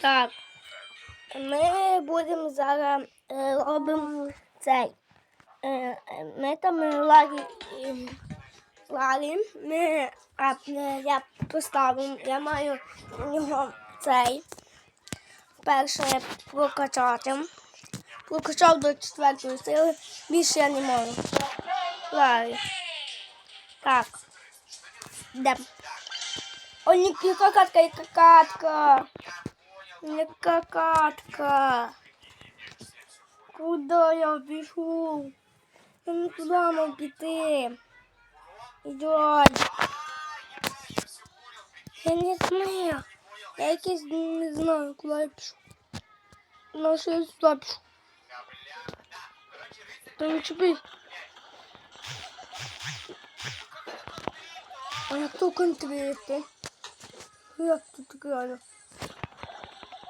Так. Ми будемо зараз е, робимо цей. Е, е, Ми там Ларі. Ларі. Ми, а, я поставив, я маю його цей. Перше прокачати. Прокачав до четвертої сили. Більше я не можу. Ларі. Так. Йдемо. О, не какатка, і какатка. Не какатка. Куда я біжу? Я не туди мав піти. Ідіть. Я не знаю. Я якийсь не знаю, куди я пішу. Ну, що я сюди пішу. Та не чіпись. А як тут контрити? Як тут реально?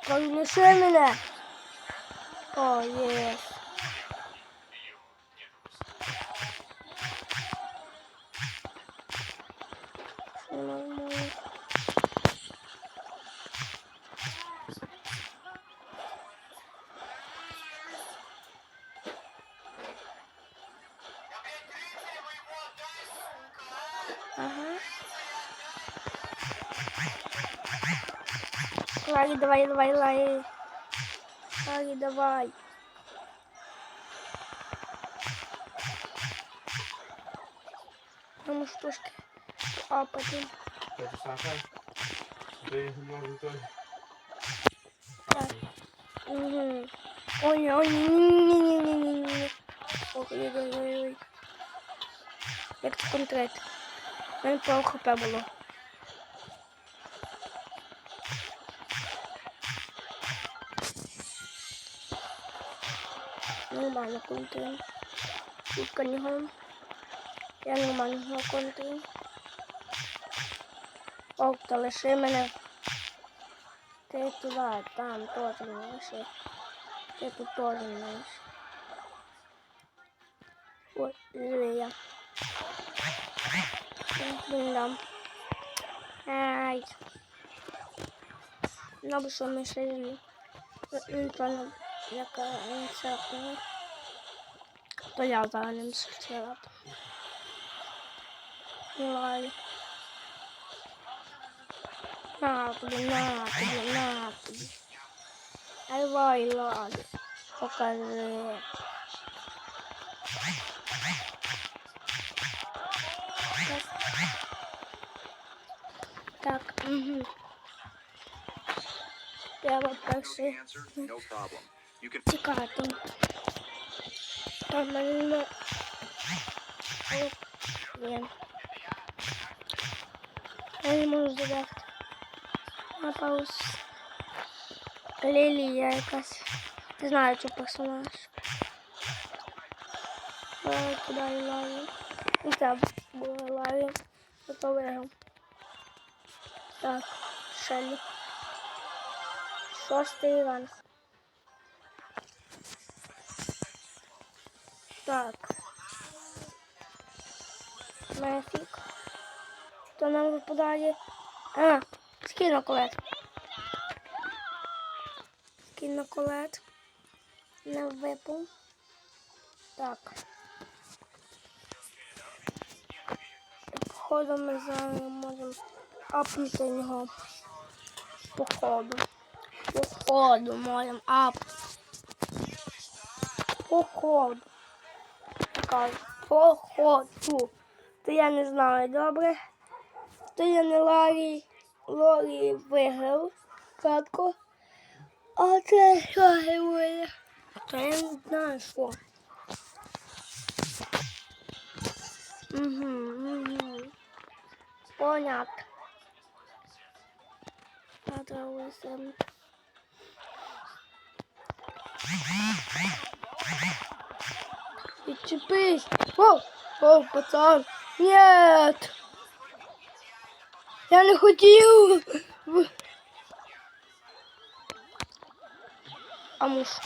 Розміши мене. О, є. Нормально. Ага. Ларі, давай, давай, Ларі. Ларі, давай. Тому ж трошки апати. Это Саша. Ты можешь тоже. Так. Угу. Ой, ой, ні-ні-ні-ні-ні. Ой, ой, ой, ой. Як це контрет? У мене по ХП було. Нормально контроль. Шутка гон. Я нормально його контроль. О, та лиши мене. Ти туди, там теж не лиши. Ти тут теж не лиши. Ой, живи я. Блін, дам. Ай. Ну, що ми ще живі. Нічого, яка не церква. То я зараз не мсила. Лай. На тобі, на тобі, на тобі. Ай, лай, лай. Покажи. Так, угу. Треба перший Answer, no problem. You can тікати. Там мене не... О, ні. Я не можу забігти. На пауз. Лілія якась. Не знаю, чи персонаж. Ой, куди я лаю? Не треба було лаю. Зато виграв. Так, Шелі. Шостий ранг. Так. Мефік. То нам випадає. А, скін на колет. Скін на випав. Так. Походу ми зараз можемо апнути його. Походу. Походу можемо ап. Походу. Кажу, походу. То я не знаю добре. То я не Ларі. Лорі виграв катку. А це що буде? То я не знаю що. Угу, угу. Понятно. Надо сам. Відчепись. О, о, пацан. Нет. Я не хотів. А мушу.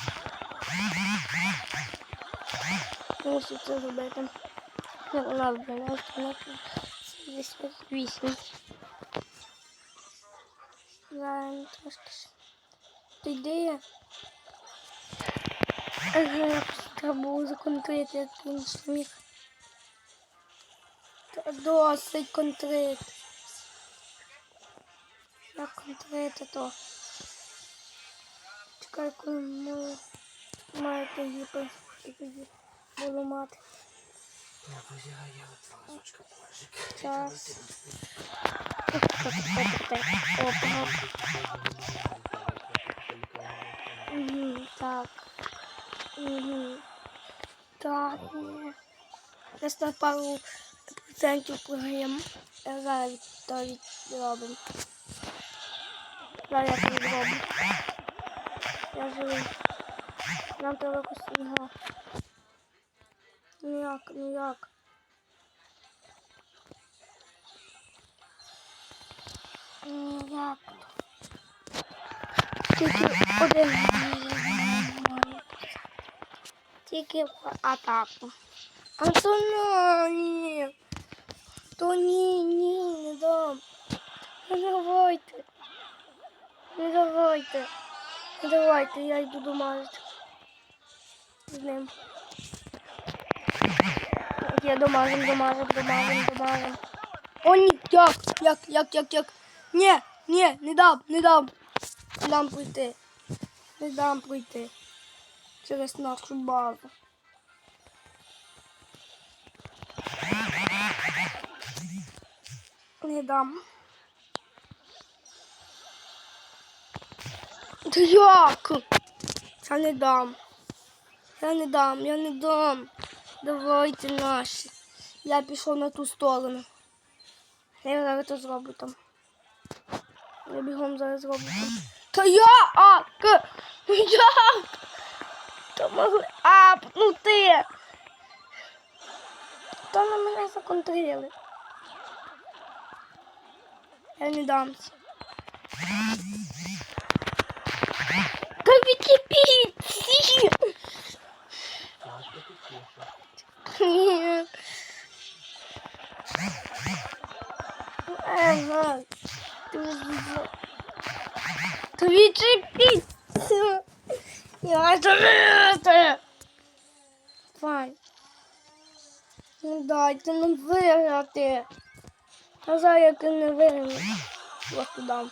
Мушу це зробити. Не вона вбила, вона вісім. Зараз трошки. Ти йди. Ага, треба було законтрити, як він сміх. Досить контрит. Як контрити то? Чекай, коли ми маєте тоді буду мати. Я от разочка положик. Час. Опа. Угу, так. Угу. Так. ні. Десь на пару процентів програємо. Зараз то відробимо. Зараз я це зроблю. Я живий. Нам треба якось його. Ну як, ну як? Ну як? Тільки один. Тільки в атаку. А то ну, ні. То ні, ні, не дам. Не давайте. Не давайте. Не давайте, я йду домазати. З ним. Я домажем, домажем, домажем, домажем. О, ні, як, як, як, як, як. Ні, ні, не дам, не дам. Не дам пройти. Не дам пройти. Через нашу базу. Не дам. Та як? Я не дам. Я не дам, я не дам. Давайте наші. Я пішов на ту сторону. Я зараз то зроблю там. Я бігом зараз зроблю там. Та я! А! К! Як? То могли апнути. То на мене законтрили. Я не дамся. Та відчепіться! Ні. Ага. Ти вже- Та відчепіться! Я тебе! Файн. Ну дайте нам виграти. А зараз як не виграю, просто дам.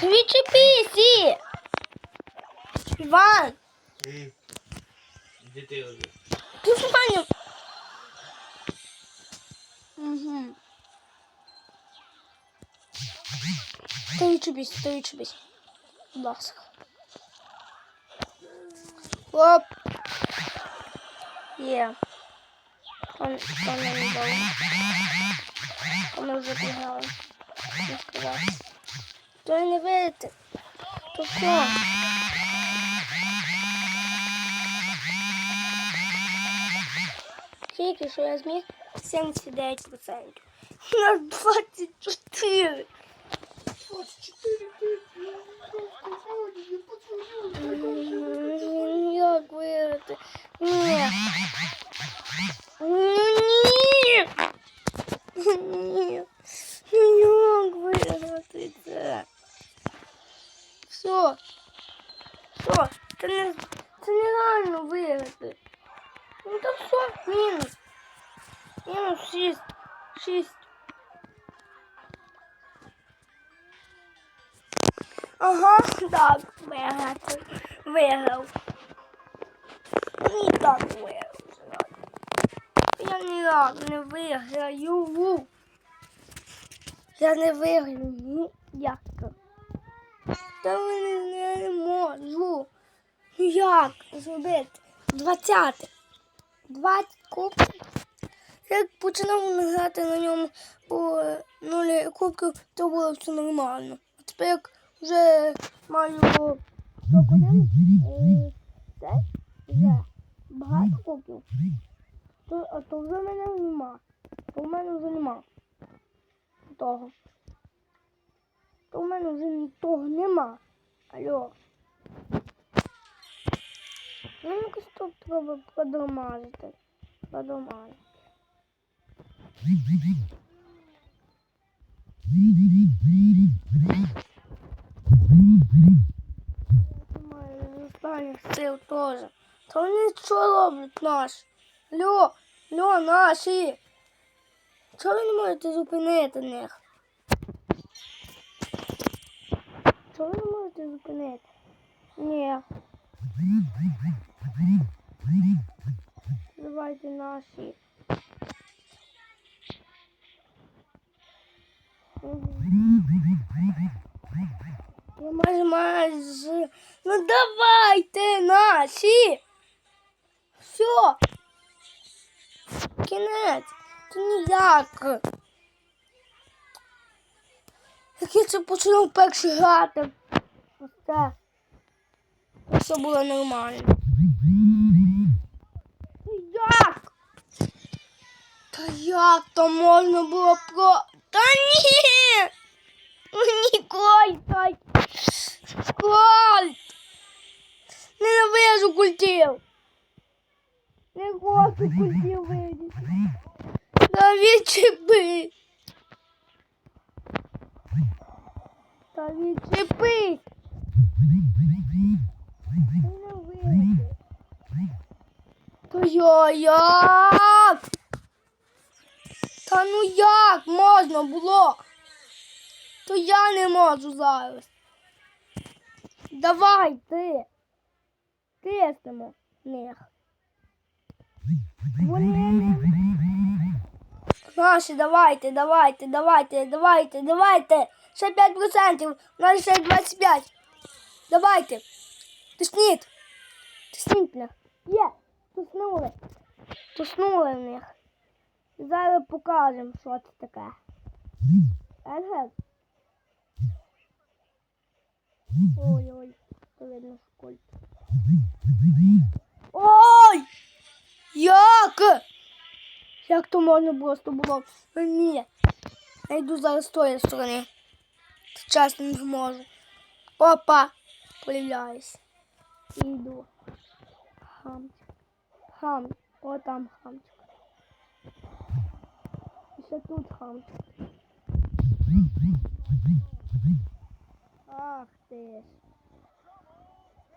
Та Відчепіться! Іван! Де ти вже? Ти Та відчепись. Будь ласка. Оп. Є. Он, он не дав. Ми вже бігали. Не сказати. То не видите. То що? Тільки що я зміг 79%. На 24. 24 я подзвоню. М, Як виграти? Ні. Ну ні. Ні. Ну як виграти це? Все. Все. Це не, це нереально виграти. Ну то все, мінус. Мінус 6. 6. Ага, так, виграти. Виграв. Ні, так виграв. Я ні разу не виграю. Я не виграю ніяк. Та мене не, можу. Ну Як зробити? 20. 20 кубків. Як починав грати на ньому по нулі кубків, то було все нормально. А тепер як вже маю топ-1, е, це вже багато кубків, то, а то вже мене нема. То в мене вже нема того. То в мене вже того нема. Алло. Ну, якось тут треба подромажити. Подромажити. Немає останніх сил теж. Та вони що роблять наші? Льо, льо, наші. Чого ви не можете зупинити них? Чого ви не можете зупинити? Ні. Давайте наші. Я майже. Ну давайте наші. Все. Кінець. Це ніяк. Як я це починав перший грати. Ось. Все було нормально. Ну Як? Та як то можна було про. Та ні! Ну, Ніколь, та Кольт! Ненавижу культів! Не хочу культів видіти. Відчепи! Та відчепись! Та я як? Та ну як можна було? То я не можу зараз. Давай ти. Тиснемо них. Вони. Наші, давайте, давайте, давайте, давайте, давайте. Ще 5%. У нас ще 25. Давайте. Тисніть. Тисніть них. Є. Тиснули. Тиснули в них. Зараз покажемо, що це таке. Енгел. Ой-ой, видно сколько. Ой! Як? Як то можна просто було? Ні. Я йду зараз з тої сторони. Зараз не зможу. Опа! Появляюсь. І йду. Хамчик. Хам. О, там хамчик. І ще тут хамчик. Ах ти ж.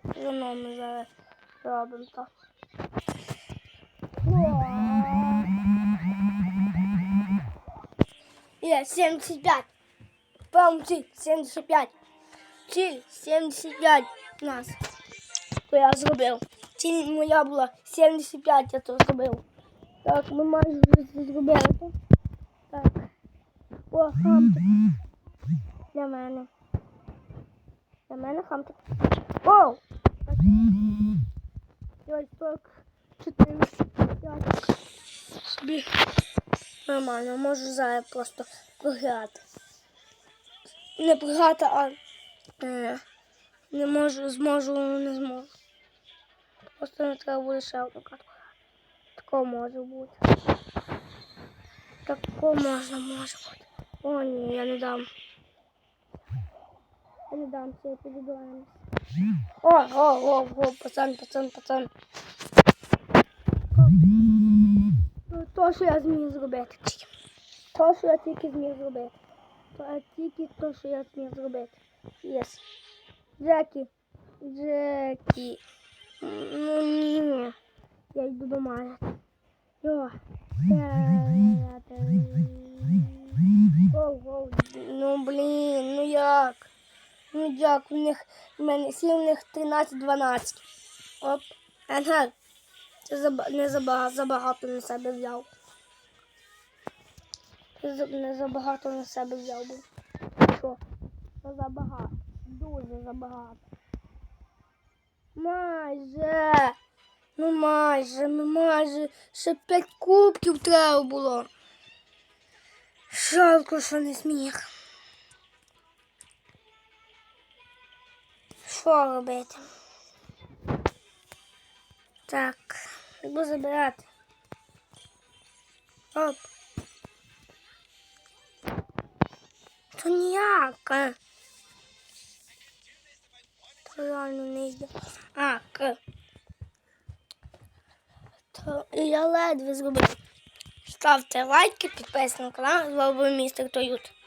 Воно ми зараз робимо так. Є, 75. Пам ціль, 75. Ціль, 75 у нас. То я зробив. Ціль моя була 75, я то зробив. Так, ми майже зробили. так? О, хамчик. Для мене. Для мене хамчик. Оу! Ой, 44. п'ять. Собі. Нормально, можу зараз просто програти. Не програти, а е, не можу, зможу, не зможу. Просто не треба буде ще одну картку. Такого може бути. Такого можна, може бути. О, ні, я не дам. Я не дам, це підібраємось. О, о, о, о, пацан, пацан, пацан. То, що я зміг зробити. То, що я тільки зміг зробити. То я тільки то, що я зміг зробити. Єс. Джекі. Джекі. Ну ні. Я йду до мене. Йо. Оу, оу. Ну блін, ну як? Ну як, у них в мене сім, у них 13-12. Оп. Енгел. Це не забагато, забагато на себе взяв. Не забагато на себе взяв був. Що? Це забагато. Дуже забагато. Майже. Ну майже, ну майже. Ще п'ять кубків треба було. Жалко, що не зміг. Що? Так, буду забирати. Оп. То ніяк. То реально не йде. А, к. То я ледве зробив. ставте лайки, підписуйтесь на канал. З вами містер Тойют.